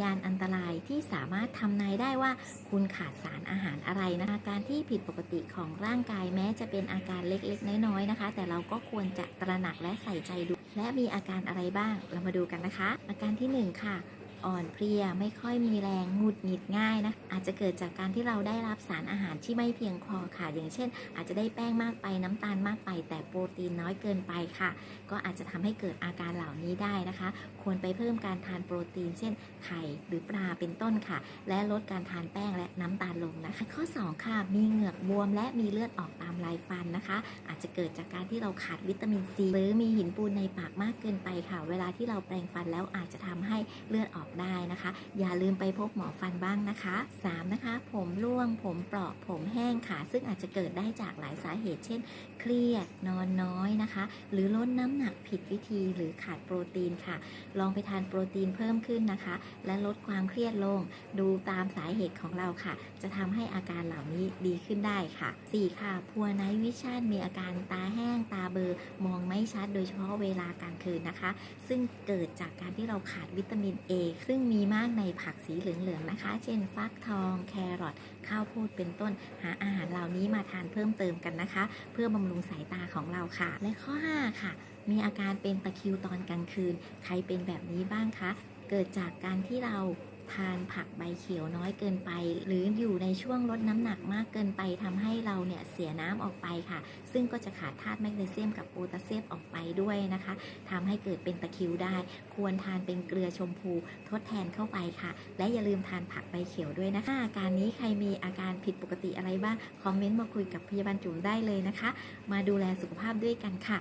ญาณอันตรายที่สามารถทำนายได้ว่า คุณขาดสารอาหารอะไรนะคะการที่ผิดปกติของร่างกายแม้จะเป็นอาการเล็กๆ น้อยๆนะคะ แต่เราก็ควรจะตระหนักและใส่ใจดู และมีอาการอะไรบ้างเรามาดูกันนะคะ อาการที่หนึ่งค่ะ อ่อนเพลียไม่ค่อยมีแรงหงุดหงิดง่ายนะอาจจะเกิดจากการที่เราได้รับสารอาหารที่ไม่เพียงพอค่ะ อย่างเช่น อาจจะได้แป้งมากไปน้ำตาลมากไป แต่โปรตีนน้อยเกินไปค่ะ ก็อาจจะทำให้เกิดอาการเหล่านี้ได้นะคะ ควรไปเพิ่มการทานโปรตีน เช่น ไข่หรือปลาเป็นต้นค่ะ และลดการทานแป้งและน้ำตาลลงนะคะ ข้อ 2 ค่ะ มีเหงือกบวมและมีเลือดออกตามลายฟันนะคะ อาจจะเกิดจากการที่เราขาดวิตามินซีหรือมีหินปูนในปากมากเกินไปค่ะ เวลาที่เราแปรงฟันแล้วอาจจะทำให้เลือดออกได้นะคะ อย่าลืมไปพบหมอฟันบ้างนะคะ 3. นะคะ ผมร่วง ผมเปราะผมแห้งค่ะ ซึ่งอาจจะเกิดได้จากหลายสาเหตุ เช่น เครียดนอนน้อยนะคะ หรือลดน้ำหนักผิดวิธีหรือขาดโปรตีนค่ะ ลองไปทานโปรตีนเพิ่มขึ้นนะคะ และลดความเครียดลง ดูตามสาเหตุของเราค่ะ จะทำให้อาการเหล่านี้ดีขึ้นได้ค่ะ 4. ค่ะ พัวไนวิชั่นมีอาการตาแห้งตาเบลอมองไม่ชัดโดยเฉพาะเวลากลางคืนนะคะ ซึ่งเกิดจากการที่เราขาดวิตามิน A ซึ่งมีมากในผักสีเหลืองๆนะคะ เช่นฟักทอง แครอทข้าวโพดเป็นต้น หาอาหารเหล่านี้มาทานเพิ่มเติมกันนะคะ เพื่อบำรุงสายตาของเราค่ะ และข้อ 5 ค่ะ มีอาการเป็นตะคริวตอนกลางคืน ใครเป็นแบบนี้บ้างคะเกิดจากการที่เรา ทานผักใบเขียวน้อยเกินไป หรืออยู่ในช่วงลดน้ำหนักมากเกินไปทำให้เราเนี่ยเสียน้ำออกไปค่ะ ซึ่งก็จะขาดธาตุแมกนีเซียมกับโพแทสเซียมออกไปด้วยนะคะทำให้เกิดเป็นตะคริวได้ ควรทานเป็นเกลือชมพูทดแทนเข้าไปค่ะ และอย่าลืมทานผักใบเขียวด้วยนะคะอาการนี้ใครมีอาการผิดปกติอะไรบ้างคอมเมนต์มาคุยกับพยาบาลจุ๋มได้เลยนะคะ มาดูแลสุขภาพด้วยกันค่ะ